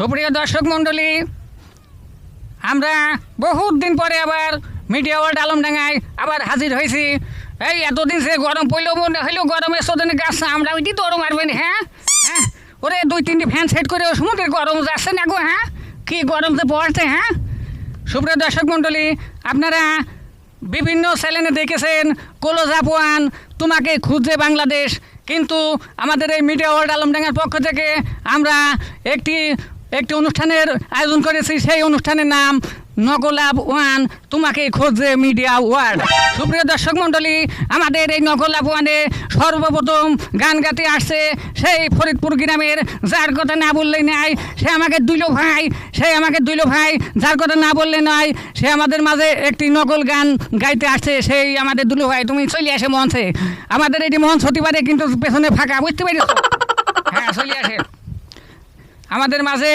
সুপ্রিয় দর্শক মণ্ডলী, আমরা বহুত দিন পরে আবার মিডিয়া ওয়ার্ল্ড আলমডাঙ্গায় আবার হাজির হয়েছি। এই এতদিন সে গরম পড়লেও মনে হইলেও গরমের সদনে গাছ আমরা ওইটি ওরম মারবেন হ্যাঁ? হ্যাঁ? ওরে দুই তিনটি ফ্যান সেট করে সমুদ্রের গরম যাচ্ছে না গো হ্যাঁ? কি গরম যে পড়ছে হ্যাঁ? সুপ্রিয় দর্শক মণ্ডলী, আপনারা বিভিন্ন চ্যানেলে দেখেছেন কোলোজাপ ওয়ান তোমাকে খুঁজছে বাংলাদেশ। কিন্তু আমাদের এই মিডিয়া ওয়ার্ল্ড আলমডাঙ্গার পক্ষ থেকে আমরা একটি একটি অনুষ্ঠানের আয়োজন করেছি, সেই অনুষ্ঠানের নাম নকলাভ ওয়ান, তোমাকে খুঁজছে মিডিয়া ওয়ার্ল্ড সুপ্রিয় দর্শক মণ্ডলী, আমাদের এই নকলাভ ওয়ানে সর্বপ্রথম গান গাতে আসছে সেই ফরিদপুর গ্রামের, যার কথা না বললেই নাই, সে আমাকে দুইলো ভাই, সে আমাকে দুইলো ভাই, যার কথা না বললে নয় সে আমাদের মাঝে একটি নকল গান গাইতে আসছে, সেই আমাদের দুলো ভাই, তুমি চলে আসে মঞ্চে। আমাদের এটি মঞ্চ হতে পারে, কিন্তু পেছনে ফাঁকা, বুঝতে পেরেছ? হ্যাঁ চলে আসে। আমাদের মাঝে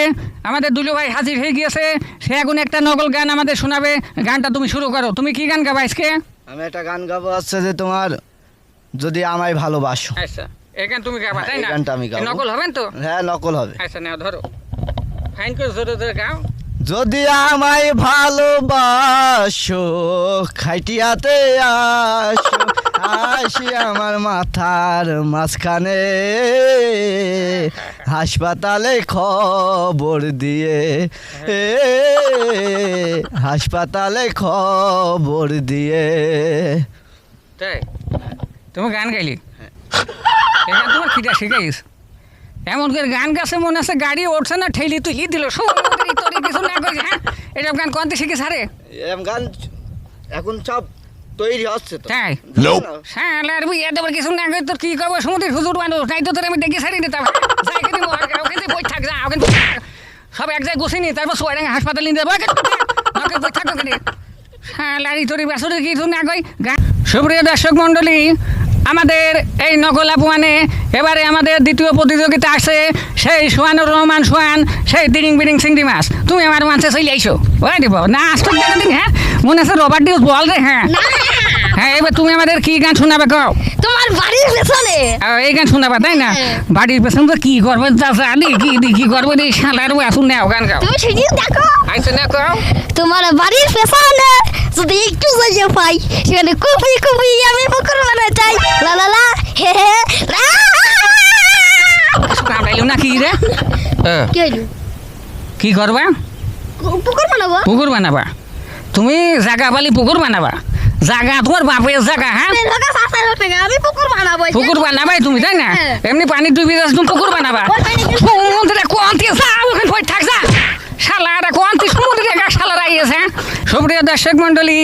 আমাদের দুলু ভাই হাজির হয়ে গিয়েছে। সে এখন একটা নকল গান আমাদের শোনাবে। গানটা তুমি শুরু করো। তুমি কি গান গাবা আজকে? আমি একটা গান গাবো হচ্ছে যে তোমার যদি আমায় ভালোবাসো। আচ্ছা এই গান তুমি গাবা তাই না? গানটা আমি গাবো। নকল হবেন তো? হ্যাঁ নকল হবে। আচ্ছা নাও ধরো। ফাইন করে জোরে জোরে গাও। যদি আমায় ভালোবাসো খাইটিয়াতে আসো আসি আমার মাথার মাঝখানে। হাসপাতালে খবর দিয়ে। এ হাসপাতালে খবর দিয়ে। তাই তুমি গান গাইলি? গান তোমার খিদা শিখাইস এমন করে গান গাছে মনে আছে গাড়ি উঠছে না ঠেলি তুই দিল। সমুদ্রে কিছু না করি হ্যাঁ? এসব গান কোনতে শিখেছ আরে? এরম গান এখন সব তৈরি হচ্ছে তো। তাই? শালার বুইয়া দেবার কিছু না করি তোর কি করব সমুদ্রের হুজুর মানুষ নাই তো তোর আমি ডেকে ছাড়ি নিতাম ওখানে বই থাক যা ওখানে সব এক জায়গায় গুছিয়ে নি তারপর সোয়াডাঙ্গা হাসপাতাল নিয়ে যাব। হ্যাঁ বই থাকো কেন শালারি তোর বাসুরের কিছু না কই? সুপ্রিয় দর্শক মণ্ডলী আমাদের এই নকল আপুয়ানে এবারে আমাদের দ্বিতীয় প্রতিযোগিতা আসছে সেই সোহানুর রহমান সোহান সেই দিরিং বিরিং চিংড়ি মাছ। তুমি আমার মাছে চলে আইসো ওই দিব। না আসতো দিন হ্যাঁ? মনে আছে রবার ডিউস বল রে হ্যাঁ? হ্যাঁ এবার তুমি আমাদের কি গান শোনাবে কও? তোমার বাড়ির পেছনে। এই গান শোনাবা তাই না? হ্যাঁ। বাড়ির পেছনে তো কি করবে জানি কি দি কি করবে রে শালার আসুন নাও গান গাও। তুমি সেদিন দেখো। আইসো না কও? তোমার বাড়ির পেছনে যদি একটু জায়গা পাই সেখানে কপি কপি আমি পুকুর বানাতে চাই লা লা লা হে হে। কামড়াইলো না কি রে? কি হইল? কি করবা? পুকুর বানাবো? পুকুর বানাবা। তুমি জাগা পালি পুকুর বানাবা। জাগা তোমার বাপের জাগা হ্যাঁ? পুকুর বানাবাই তুমি তাই না? হ্যাঁ। এমনি পানি ডুবি যাস পুকুর বানাবা ওই পানি কি- সমুদ্রে কোয়ান্তি যা ওখানে বই থাক যা শালারা কোয়ান্তি সমুদ্রে গা শালারা আইয়েছে হ্যাঁ? সুপ্রিয় দর্শক মণ্ডলী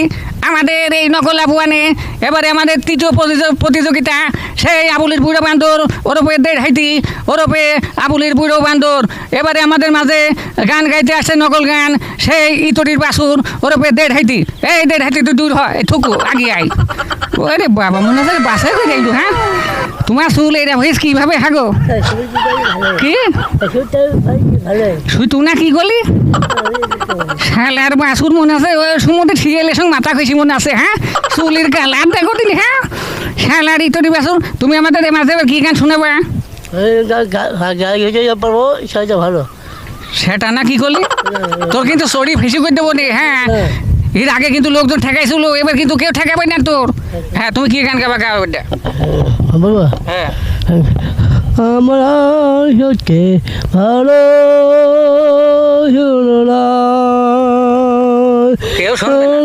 আমাদের এই নকল আবুয়ানে এবারে আমাদের তৃতীয় প্রতিযোগ- প্রতিযোগিতা সেই আবুলির বুড়ো বান্দর ওরপে দেড় হাইতি ওরপে আবুলির বুড়ো বান্দর। এবারে আমাদের মাঝে গান গাইতে আসছে নকল গান সেই ইতরির বাসুর ওরপে দেড় হাইতি। এই দেড় হাইতি তুই দূর হয় ঠুকু আগে আই ওরে বাবা মনে হচ্ছে বাসায় হয়ে যাইলো হ্যাঁ? তোমার চুল এটা হয়েছে কীভাবে হাগো? কি? শুই তুই না কি করলি? শালার বাসুর মনে আছে? ওই সমুদ্রে ঠিয়েলে সঙ্গে মাথা খুশি মনে আছে হ্যাঁ? চুলের কালার দেখো তিনি হ্যাঁ? শালার ইতরি বাসুর তুমি আমাদের মাঝে কি গান শোনাবা পারব সেটা ভালো। সেটা না কি করলি? তোর কিন্তু সরি ফেসি করে দেবো রে হ্যাঁ? এর আগে কিন্তু লোকজন ঠেকাইছিল এবার কিন্তু কেউ ঠেকাবে না তোর। হ্যাঁ তুমি কি গান গাবা গাও হ্যাঁ। আমরা সত্যি ভালো হলো না কেউ শুনবে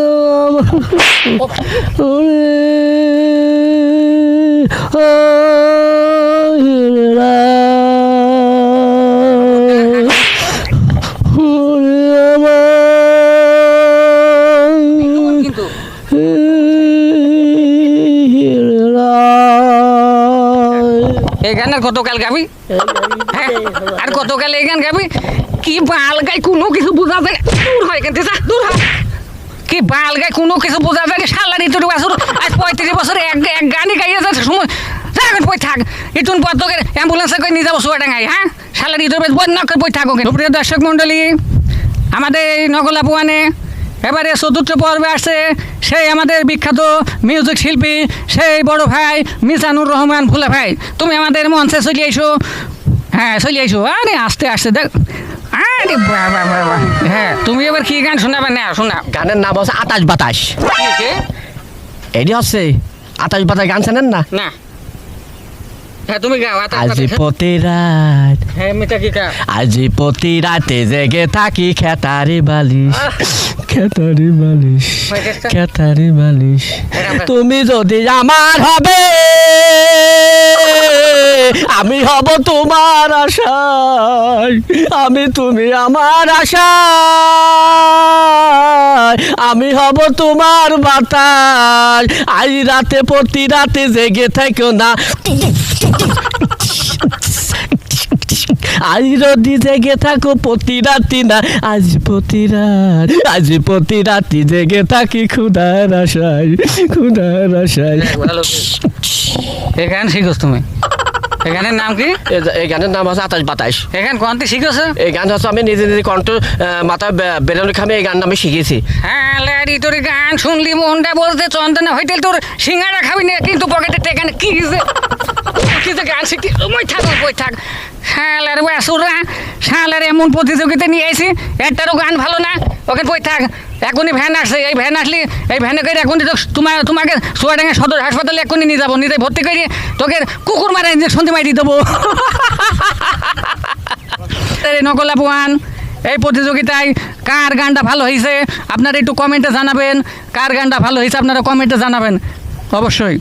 গানের কতকাল গাবি? হ্যাঁ আর কতকাল এই গান গাবি? কি বাল গাই কোনো কিছু বোঝা যায়? দূর হয় দূর হয়। কি বাল গাই কোনো কিছু বোঝা যায়? না সাল্লা ঋতুর বছর, আজ পঁয়ত্রিশ বছর এক এক গানই গাইয়ে যাচ্ছে সময়। এখন বই থাক। ইটুন পর অ্যাম্বুলেন্সে করে নিয়ে যাব সোয়াডাঙ্গাই হ্যাঁ? সাল্লা ঋতুর বেশ করে বই থাকো দর্শক মণ্ডলী, আমাদের এই নকলা পুয়ানে এবারে চতুর্থ পর্বে আসছে সেই আমাদের বিখ্যাত মিউজিক শিল্পী সেই বড় ভাই মিজানুর রহমান ভুলা ভাই। তুমি আমাদের মঞ্চে চলে আইসো হ্যাঁ চলে আইসো আরে আস্তে আস্তে দেখ। আরে বাবা বাবা। হ্যাঁ তুমি এবার কি গান শোনাবে? না শোনা। গানের নাম হচ্ছে আতাশ বাতাস? এটি হচ্ছে। আতাশ বাতাস গান শোনেন না? না। হ্যাঁ তুমি গাও আজি প্রতি রাত। হ্যাঁ মিটা কি গাও? আজি প্রতি রাতে জেগে থাকি খেতারি বালিশ। খেতারি বালিশ খেতারি বালিশ। তুমি যদি আমার হবে আমি হব তোমার আশায়। আমি তুমি আমার আশায়। আমি হব তোমার বাতাস। আজ রাতে প্রতি রাতে জেগে থাকো না। আজ যদি জেগে থাকো প্রতি রাতি না আজ প্রতি রাত আজ প্রতি রাতি জেগে থাকি ক্ষুধার আশায় ক্ষুধার আশায়। এই গান শিখোস তুমি। এই গানের নাম কি? এই গানের নাম হচ্ছে আতাশ বাতাস। এই গান কোনটি শিখেছো এই গান হচ্ছে আমি নিজে নিজে কণ্ঠ বে- বেরোলে খামে এই গান আমি শিখেছি। হ্যাঁ ল্যাডি তোর গান শুনলি মনটা বলতে চন্দনা হইতে তোর সিঙ্গারা খাবি না কিন্তু পকেটে টেকা না কি যে কি যে গান শিখতে মই থাক বই থাক। শালার বাসুরা শালার এমন প্রতিযোগিতা নিয়ে আইছি, একটারও গান ভালো না। ওকে বই থাক, এখনই ভ্যান আসছে, এই ভ্যান আসলে, এই ভ্যানে করে এখনই তো তোমার তোমাকে সোয়াডাঙ্গা সদর হাসপাতালে এখনই নিয়ে যাব, নিয়ে ভর্তি করে তোকে কুকুর মারা দিয়ে মারি দেবো। এই নকলা পোয়ান এই প্রতিযোগিতায় কার গানটা ভালো হয়েছে আপনারা একটু কমেন্টে জানাবেন, কার গানটা ভালো হয়েছে আপনারা কমেন্টে জানাবেন, অবশ্যই।